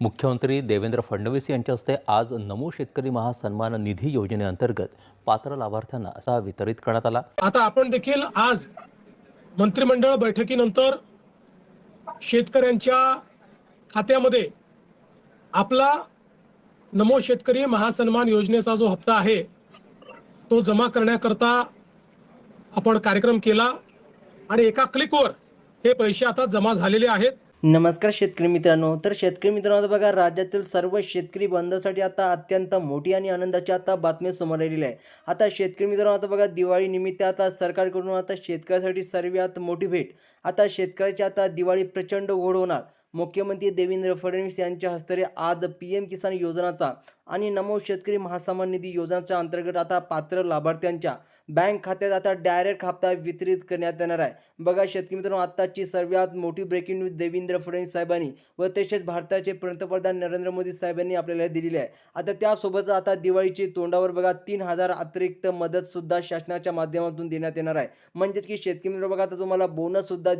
मुख्यमंत्री देवेंद्र फडणवीस यांच्या हस्ते आज नमो शेतकरी महासन्मान निधी योजनेअंतर्गत पात्र लाभार्थ्यांना असा वितरित करण्यात आला. आता आपण देखील आज मंत्रिमंडळ बैठकीनंतर शेतकऱ्यांच्या खात्यामध्ये आपला नमो शेतकरी महासन्मान योजनेचा जो हप्ता आहे तो जमा करण्याकरता आपण कार्यक्रम केला आणि एका क्लिकवर हे पैसे आता जमा झालेले आहेत. नमस्कार शेतकरी मित्रांनो. तर शेतकरी मित्रांनो आता बघा राज्यातील सर्व शेतकरी बंदसाठी आता अत्यंत मोठी आणि आनंदाची आता बातमी समोर आलेली आहे. आता शेतकरी मित्रांनो आता बघा दिवाळी निमित्त आता सरकारकडून आता शेतकऱ्यासाठी सर्वात मोठी भेट. आता शेतकऱ्याची आता दिवाळी प्रचंड घोड होणार. मुख्यमंत्री देवेंद्र फडणवीस यांच्या हस्ते आज पी एम किसान योजनाचा आणि नमो शेतकरी महासन्मान निधी योजनाच्या अंतर्गत आता पात्र लाभार्थ्यांच्या बँक खात्यात आता डायरेक्ट हप्ता वितरित करण्यात येणार आहे. बघा शेतकरी मित्रांनो आत्ताची सर्वात मोठी ब्रेकिंग न्यूज देवेंद्र फडणवीस साहेबांनी व तसेच भारताचे पंतप्रधान नरेंद्र मोदी साहेबांनी आपल्याला दिलेली आहे. आता त्यासोबतच आता दिवाळीची तोंडावर बघा तीन हजार अतिरिक्त मदत सुद्धा शासनाच्या माध्यमातून देण्यात येणार आहे. म्हणजेच की शेतकरी मित्र बघा आता तुम्हाला बोनस सुद्धा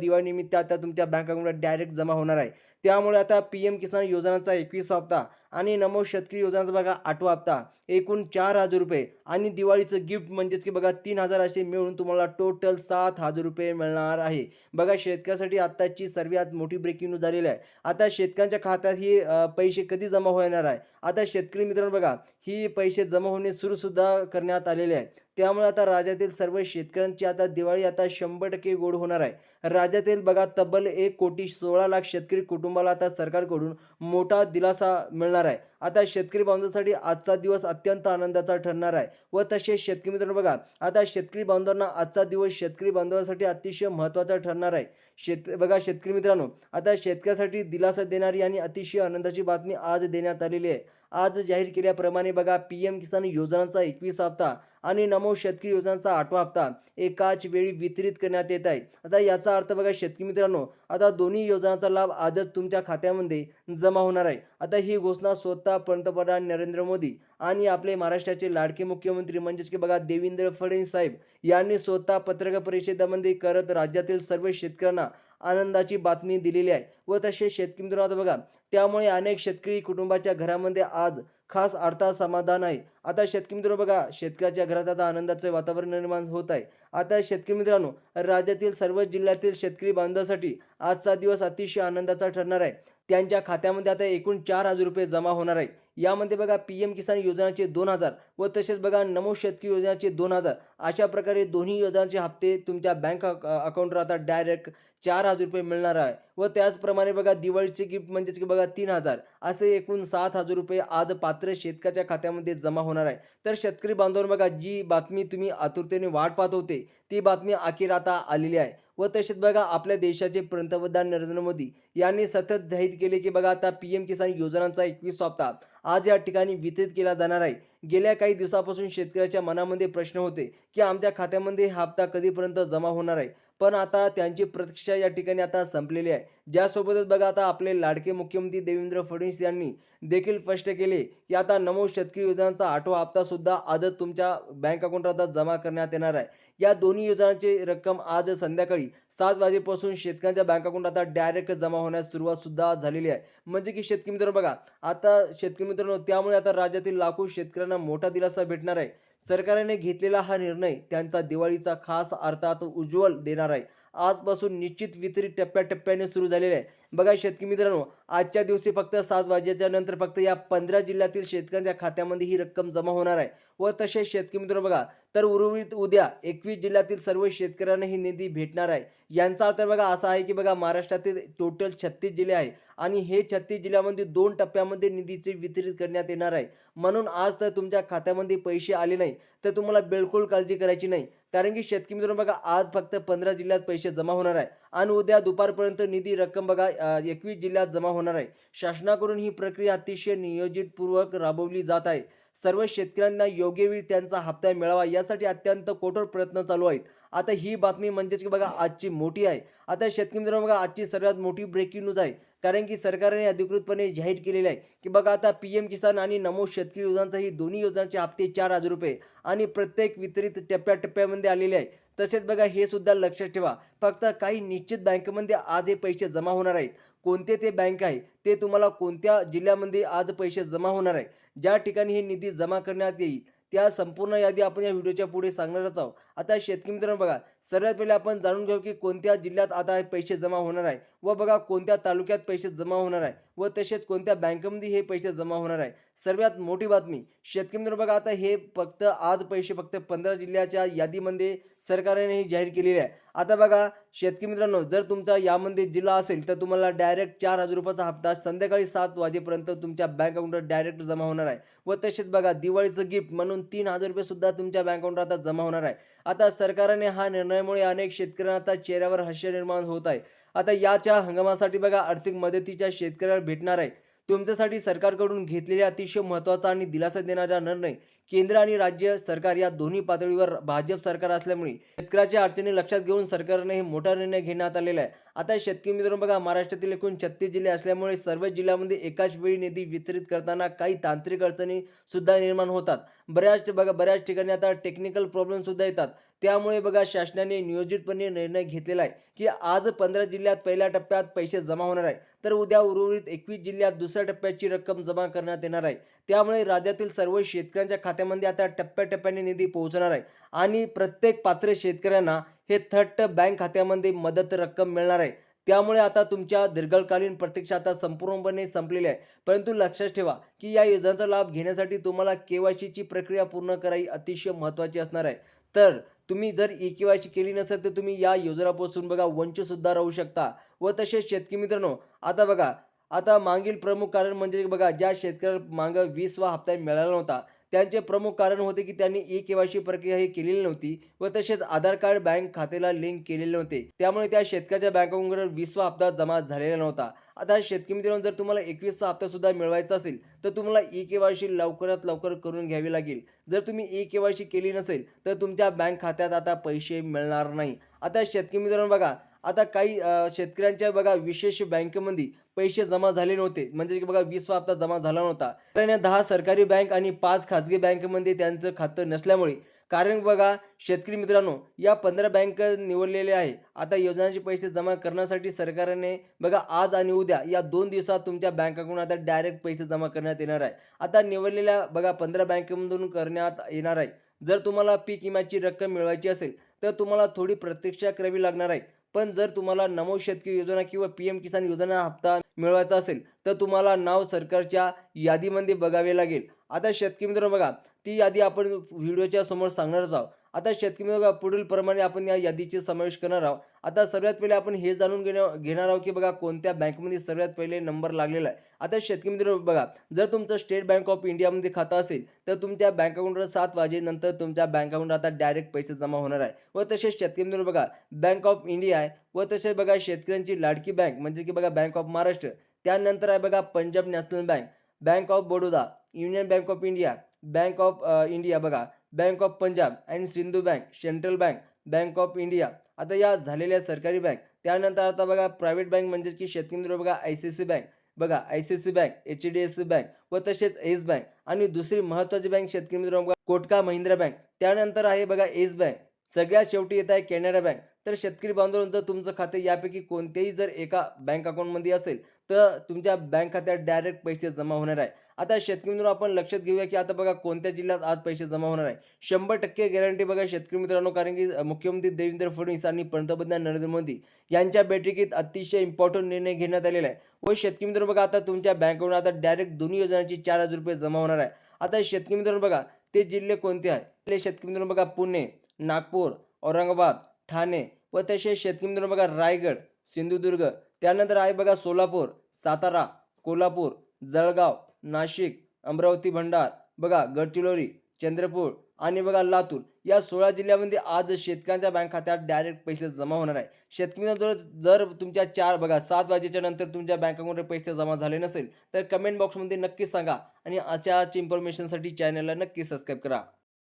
आता तुमच्या बँक अकाउंटला डायरेक्ट जमा होणार आहे. त्यामुळे आता पी एम किसान योजनाचा एकवीस हप्ता आणि नमो शेतकरी योजनाचा बघा आठवा हप्ता एकूण चार हजार रुपये आणि दिवाळीचं गिफ्ट म्हणजेच की बघा तीन हजार असे मिळून तुम्हाला टोटल सात हजार रुपये मिळणार आहे. बघा शेतकऱ्यासाठी आत्ताची सर्वात मोठी ब्रेकिंग न्यूज झालेली आहे. आता शेतकऱ्यांच्या खात्यात ही पैसे कधी जमा होणार आहे? आता शेतकरी मित्रांनो बघा ही पैसे जमा होणे सुरू सुद्धा करण्यात आलेले आहे. त्यामुळे आता राज्यातील सर्व शेतकऱ्यांची आता दिवाळी आता शंभर टक्के गोड होणार आहे. राज्यातील बघा तब्बल एक कोटी सोळा लाख शेतकरी कुटुंबाला आता सरकारकडून मोठा दिलासा मिळणार आहे. आता शेतकरी बांधवांसाठी आजचा दिवस अत्यंत आनंदाचा ठरणार आहे. व तसेच शेतकरी मित्रांनो बघा आता शेतकरी बांधवांना आजचा दिवस शेतकरी बांधवांसाठी अतिशय महत्त्वाचा ठरणार आहे. शेत बघा शेतकरी मित्रांनो आता शेतकऱ्यासाठी दिलासा देणारी आणि अतिशय आनंदाची बातमी आज देण्यात आलेली आहे. आज जाहीर केल्याप्रमाणे बघा पी एम किसान योजनांचा एकवीस हप्ता आणि नमो शेतकरी योजनांचा आठवा हप्ता एकाच वेळी वितरित करण्यात येत आहे. आता याचा अर्थ बघा शेतकरी मित्रांनो आता दोन्ही योजनांचा लाभ आजच तुमच्या खात्यामध्ये जमा होणार आहे. आता ही घोषणा स्वतः पंतप्रधान नरेंद्र मोदी आणि आपले महाराष्ट्राचे लाडके मुख्यमंत्री म्हणजेच की बघा देवेंद्र फडणवीस साहेब यांनी स्वतः पत्रकार परिषदेमध्ये करत राज्यातील सर्व शेतकऱ्यांना आनंदाची बातमी दिलेली आहे. व तसे शेतकरी मित्रांनो आता बघा त्यामुळे अनेक शेतकरी कुटुंबाच्या घरामध्ये आज खास अर्थात समाधान आहे. आता शेतकरी मित्र बघा शेतकऱ्याच्या घरात आता आनंदाचे वातावरण निर्माण होत आहे. आता शेतकरी मित्रांनो राज्यातील सर्व जिल्ह्यातील शेतकरी बांधवासाठी आजचा दिवस अतिशय आनंदाचा ठरणार आहे. त्यांच्या खात्यामध्ये आता एकूण चार हजार रुपये जमा होणार आहे. यामध्ये बघा पी एम किसान योजनाचे दोन हजार व तसेच बघा नमो शेतकरी योजनाचे दोन हजार. अशा प्रकारे दोन्ही योजनांचे हप्ते तुमच्या बँक अकाउंटवर आता डायरेक्ट चार हजार रुपये मिळणार आहे. व त्याचप्रमाणे बघा दिवाळीचे गिफ्ट म्हणजेच की बघा तीन हजार. असे एकूण सात हजार रुपये आज पात्र शेतकऱ्याच्या खात्यामध्ये जमा होणार आहे. तर शेतकरी बांधवांनो बघा जी बातमी तुम्ही आतुरतेने वाट पाहत होते ती बातमी अखेर आता आलेली आहे. व तसेच बघा आपल्या देशाचे पंतप्रधान नरेंद्र मोदी यांनी सतत जाहीर केले की बघा आता पी एम किसान योजनांचा एकवीस हप्ता आज या ठिकाणी वितरित केला जाणार आहे. गेल्या काही दिवसापासून शेतकऱ्याच्या मनामध्ये प्रश्न होते की आमच्या खात्यामध्ये हा हप्ता कधीपर्यंत जमा होणार आहे? पण आता त्यांची प्रतीक्षा या ठिकाणी आता संपलेली आहे. ज्यासोबतच बघा आता आपले लाडके मुख्यमंत्री देवेंद्र फडणवीस यांनी देखील स्पष्ट केले की आता नमो शेतकरी योजनांचा आठवा हप्ता सुद्धा आजच तुमच्या बँक अकाउंटात आता जमा करण्यात येणार आहे. या दोन्ही योजनांची रक्कम आज संध्याकाळी सात वाजेपासून शेतकऱ्यांच्या बँक अकाउंट आता डायरेक्ट जमा होण्यास सुरुवात सुद्धा झालेली आहे. म्हणजे की शेतकरी मित्र बघा आता शेतकरी मित्रांनो त्यामुळे आता राज्यातील लाखो शेतकऱ्यांना मोठा दिलासा भेटणार आहे. सरकारने घेतलेला हा निर्णय त्यांचा दिवाळीचा खास अर्थात उज्ज्वल देणार आहे. आजपासून निश्चित वितरित टप्प्याटप्प्याने सुरू झालेले आहे. बघा शेतकरी मित्रांनो आजच्या दिवशी फक्त सात वाजेच्या नंतर फक्त या पंधरा जिल्ह्यातील शेतकऱ्यांच्या खात्यामध्ये ही रक्कम जमा होणार आहे. व तसेच शेतकरी मित्रांनो बघा तर उर्वरित उद्या एकवीस जिल्ह्यातील सर्व शेतकऱ्यांना ही निधी भेटणार आहे. यांचा अर्थ बघा असा आहे की बघा महाराष्ट्रातील टोटल छत्तीस जिल्हे आहे आणि हे छत्तीस जिल्ह्यामध्ये दोन टप्प्यामध्ये निधीचे वितरित करण्यात येणार आहे. म्हणून आज तर तुमच्या खात्यामध्ये पैसे आले नाही तर तुम्हाला बिलकुल काळजी करायची नाही. कारण की शेतकरी मित्रांनो बघा आज फक्त पंधरा जिल्ह्यात पैसे जमा होणार आहे. आणि उद्या दुपारपर्यंत निधी रक्कम बघा एकवीस जिल्ह्यात जमा होणार आहे. शासनाकडून ही प्रक्रिया अतिशय नियोजितपूर्वक राबवली जात आहे. सर्व शेतकऱ्यांना योग्य वेळी त्यांचा हप्ता मिळावा यासाठी अत्यंत कठोर प्रयत्न चालू आहेत. आता ही बातमी म्हणजेच की बघा आजची मोठी आहे. आता शेतकरी मित्रांनो बघा आजची सर्वात मोठी ब्रेकिंग न्यूज आहे. कारण की सरकारने अधिकृतपणे जाहीर केलेलं आहे की बघा आता पी एम किसान आणि नमो शेतकरी योजनांचा ही दोन्ही योजनांचे हप्ते चार हजार रुपये आणि प्रत्येक वितरित टप्प्याटप्प्यामध्ये आलेले आहे. तसेच बघा हे सुद्धा लक्षात ठेवा. फक्त काही निश्चित बँकेमध्ये आज हे पैसे जमा होणार आहेत. कोणते ते बँक आहे ते तुम्हाला कोणत्या जिल्ह्यामध्ये आज पैसे जमा होणार आहे ज्या ठिकाणी हे निधी जमा करण्यात येईल? त्या संपूर्ण यादी आपण या व्हिडिओच्या पुढे सांगणारच आहोत. आता शेतकरी मित्रांनो बघा सर्वात पहिले आपण जाणून घेऊ की कोणत्या जिल्ह्यात आता हे पैसे जमा होणार आहे व बघा कोणत्या तालुक्यात पैसे जमा होणार आहे व तसेच कोणत्या बँकेमध्ये हे पैसे जमा होणार आहे. सर्वात मोठी बातमी शेतकरी मित्रांनो बघा आता हे फक्त आज पैसे फक्त पंधरा जिल्ह्याच्या यादीमध्ये सरकारने ही जाहीर केलेली आहे. आता बघा शेतकरी मित्रांनो जर तुमचा यामध्ये जिल्हा असेल तर तुम्हाला डायरेक्ट चार हजार रुपयाचा हप्ता संध्याकाळी सात वाजेपर्यंत तुमच्या बँक अकाउंटवर डायरेक्ट जमा होणार आहे. व तसेच बघा दिवाळीचं गिफ्ट म्हणून तीन हजार रुपये सुद्धा तुमच्या बँक अकाउंटवर आता जमा होणार आहे. आता सरकारने हा निर्णयामुळे अनेक शेतकऱ्यांना आता चेहऱ्यावर हास्य निर्माण होत आहे. आता याच्या हंगामासाठी बघा आर्थिक मदतीच्या शेतकऱ्याला भेटणार आहे. तुमच्यासाठी सरकारकडून घेतलेल्या अतिशय महत्त्वाचा आणि दिलासा देणारा निर्णय केंद्र आणि राज्य सरकार या दोन्ही पातळीवर भाजप सरकार असल्यामुळे शेतकऱ्याच्या अडचणी लक्षात घेऊन सरकारने हे मोठा निर्णय घेण्यात आलेला आहे. आता शेतकरी मित्रांनो बघा महाराष्ट्रातील एकूण छत्तीस जिल्हे असल्यामुळे सर्व जिल्ह्यामध्ये एकाच वेळी निधी वितरित करताना काही तांत्रिक अडचणी सुद्धा निर्माण होतात. बऱ्याच बघा बऱ्याच ठिकाणी आता टेक्निकल प्रॉब्लेम सुद्धा येतात. त्यामुळे बघा शासनाने नियोजितपणे निर्णय घेतलेला आहे की आज पंधरा जिल्ह्यात पहिल्या टप्प्यात पैसे जमा होणार आहे तर उद्या उर्वरित एकवीस जिल्ह्यात दुसऱ्या टप्प्याची रक्कम जमा करण्यात येणार आहे. त्यामुळे राज्यातील सर्व शेतकऱ्यांच्या खात्यामध्ये आता टप्प्याटप्प्याने निधी पोहोचणार आहे आणि प्रत्येक पात्र शेतकऱ्यांना हे थट बँक खात्यामध्ये मदत रक्कम मिळणार आहे. त्यामुळे आता तुमच्या दीर्घकालीन प्रतीक्षा आता संपूर्णपणे संपलेली आहे. परंतु लक्षात ठेवा की या योजनेचा लाभ घेण्यासाठी तुम्हाला के वाय सीची प्रक्रिया पूर्ण करावी अतिशय महत्त्वाची असणार आहे. तर तुम्ही जर ई के वाय सी केली नसेल तर तुम्ही या योजनापासून बघा वंचितसुद्धा राहू शकता. व तसेच शेतकरी मित्रांनो आता बघा आता मागील प्रमुख कारण म्हणजे बघा ज्या शेतकऱ्याला मागं वीसवा हप्ता मिळाला नव्हता त्यांचे प्रमुख कारण होते की त्यांनी ई के वाय प्रक्रिया ही केलेली नव्हती व तसेच आधार कार्ड बँक खात्याला लिंक केलेले नव्हते. त्यामुळे त्या शेतकऱ्याच्या बँक अकाउंटवर वीसवा हप्ता जमा झालेला नव्हता. आता शेतकरी मित्रांनो जर तुम्हाला एकवीसचा हप्ता सुद्धा मिळवायचा असेल तर तुम्हाला ई के वाय सी लवकरात लवकर करून घ्यावी लागेल. जर तुम्ही ई के वाय सी केली नसेल तर तुमच्या बँक खात्यात आता पैसे मिळणार नाही. आता शेतकरी मित्रांनो बघा आता काही शेतकऱ्यांच्या बघा विशेष बँकेमध्ये पैसे जमा झाले नव्हते. म्हणजे की बघा वीसवा हप्ता जमा झाला नव्हता. कारण या दहा सरकारी बँक आणि पाच खाजगी बँकेमध्ये त्यांचं खातं नसल्यामुळे. कारण बघा शेतकरी मित्रांनो या पंधरा बँक निवडलेले आहे. आता योजनांचे पैसे जमा करण्यासाठी सरकारने बघा आज आणि उद्या या दोन दिवसात तुमच्या बँकाकडून आता डायरेक्ट पैसे जमा करण्यात येणार आहे. आता निवडलेल्या बघा पंधरा बँकेमधून करण्यात येणार आहे. जर तुम्हाला पीक विम्याची रक्कम मिळवायची असेल तर तुम्हाला थोडी प्रतीक्षा करावी लागणार आहे. पण जर तुम्हाला नमो शेतकरी योजना किंवा पी एम किसान योजना हप्ता मिळवायचा असेल तर तुम्हाला नाव सरकारच्या यादीमध्ये बघावे लागेल. आता शेतकरी मित्र बघा ती यादी आपण व्हिडिओच्या समोर सांगणारच आहोत. आता शेतकरी बघा पुढील प्रमाणे आपण या यादीचे समावेश करणार आहोत. आता सर्वात पहिले आपण हे जाणून घेण्या घेणार आहोत की बघा कोणत्या बँकमध्ये सर्वात पहिले नंबर लागलेला आहे. आता शेतकरी मित्र बघा जर तुमचं स्टेट बँक ऑफ इंडियामध्ये खातं असेल तर तुमच्या बँक अकाउंटवर सात वाजेनंतर तुमच्या बँक अकाउंटवर आता डायरेक्ट पैसे जमा होणार आहे. व तसेच शेतकरी मित्र बघा बँक ऑफ इंडिया आहे. व तसेच बघा शेतकऱ्यांची लाडकी बँक म्हणजे की बघा बँक ऑफ महाराष्ट्र. त्यानंतर आहे बघा Punjab national bank bank of Baroda union bank of India bank of India बघा. Bank of Punjab and Sind bank central bank bank of India. आता या झालेल्या सरकारी बँक त्यानंतर आता बघा प्रायव्हेट बँक म्हणजेच की शेतकरी मित्र बघा आय सी सी बँक बघा I C C bank H D F C bank व तसेच येस बँक. आणि दुसरी महत्त्वाची बँक शेतकरी मित्र बघा कोटका महिंद्रा बँक. त्यानंतर आहे बघा येस बँक. सगळ्यात शेवटी येत आहे कॅनडा बँक. तर शेतकरी बांधवांचं जर तुमचं खाते यापैकी कोणतेही जर एका बँक अकाउंटमध्ये असेल तर तुमच्या बँक खात्यात डायरेक्ट पैसे जमा होणार आहे. आता शेतकरी मित्रांनो आपण लक्षात घेऊया की आता बघा कोणत्या जिल्ह्यात आज पैसे जमा होणार आहे. शंभर टक्के गॅरंटी बघा शेतकरी मित्रांनो कारण की मुख्यमंत्री देवेंद्र फडणवीस आणि पंतप्रधान नरेंद्र मोदी यांच्या बैठकीत अतिशय इम्पॉर्टंट निर्णय घेण्यात आलेला आहे. व शेतकरी मित्रांनो बघा आता तुमच्या बँकेवर आता डायरेक्ट दोन्ही योजनांची चार हजार रुपये जमा होणार आहे. आता शेतकरी मित्रांनो बघा ते जिल्हे कोणते आहे शेतकरी मित्रांनो बघा पुणे नागपूर औरंगाबाद ठाणे व तसे शेतकरी मित्रांनो बघा रायगड सिंधुदुर्ग. त्यानंतर आहे बघा सोलापूर सातारा कोल्हापूर जळगाव नाशिक अमरावती भंडार बघा गडचिरोली चंद्रपूर आणि बघा लातूर या सोळा जिल्ह्यामध्ये आज शेतकऱ्यांच्या बँक खात्यात डायरेक्ट पैसे जमा होणार आहे. शेतकऱ्यांना जर जर तुमच्या चार बघा सात वाजेच्या नंतर तुमच्या बँकामध्ये पैसे जमा झाले नसेल तर कमेंट बॉक्समध्ये नक्की सांगा आणि अशाच इन्फॉर्मेशनसाठी चॅनलला नक्की सबस्क्राईब करा.